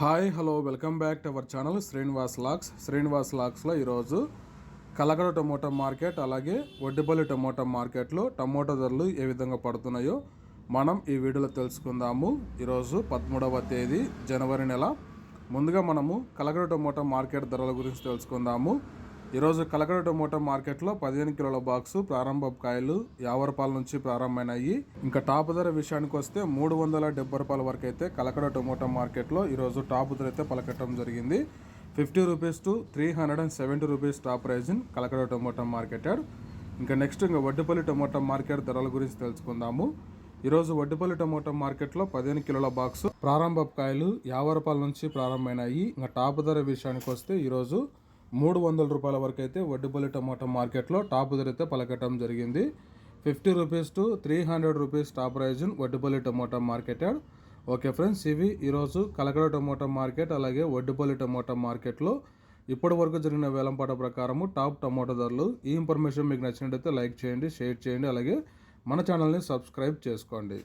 Hi hello welcome back to our channel Srinivas lakhs. శ్రీనివాస్ లాక్స్లో ఈరోజు కలగడ టమోటా మార్కెట్ అలాగే వడ్డిపల్లి టమోటా మార్కెట్లో టమోటా ధరలు ఏ విధంగా పడుతున్నాయో మనం ఈ వీడియోలో తెలుసుకుందాము. ఈరోజు పదమూడవ తేదీ జనవరి నెల. ముందుగా మనము కలగడ టమోటా మార్కెట్ ధరల గురించి తెలుసుకుందాము. ఈరోజు కలకడ టొమాటో మార్కెట్లో పదిహేను కిలోల బాక్సు ప్రారంభ కాయలు యాభై రూపాయల నుంచి ప్రారంభమైనాయి. ఇంకా టాప్ ధర విషయానికి వస్తే మూడు వందల డెబ్బై రూపాయల వరకు అయితే కలకడ టొమాటో మార్కెట్లో ఈరోజు టాప్ ధర అయితే పలకటం జరిగింది. Fifty rupees to three hundred and seventy rupees top price in Kalakada tomato market ఇంకా నెక్స్ట్ ఇంకా వడ్డుపల్లి టొమాటో మార్కెట్ ధరల గురించి తెలుసుకుందాము. ఈరోజు వడ్డుపల్లి టొమాటో మార్కెట్లో పదిహేను కిలోల బాక్సు ప్రారంభ కాయలు యాభై రూపాయల నుంచి ప్రారంభమైనాయి. ఇంకా టాప్ ధర విషయానికి వస్తే ఈరోజు మూడు వందల రూపాయల వరకు అయితే వడ్డుపల్లి టమోటా మార్కెట్లో టాప్ ధరైతే పలకటం జరిగింది. Fifty rupees to three hundred rupees top price Vaddupalli Vaddipalli tomato market okay friends ఇవి ఈరోజు కలకడ టమోటా మార్కెట్ అలాగే వడ్డుపల్లి టమోటా మార్కెట్లో ఇప్పటి వరకు జరిగిన వేలంపాట ప్రకారము టాప్ టమోటా ధరలు. ఈ ఇన్ఫర్మేషన్ మీకు నచ్చినట్టయితే లైక్ చేయండి షేర్ చేయండి అలాగే మన ఛానల్ని సబ్స్క్రైబ్ చేసుకోండి.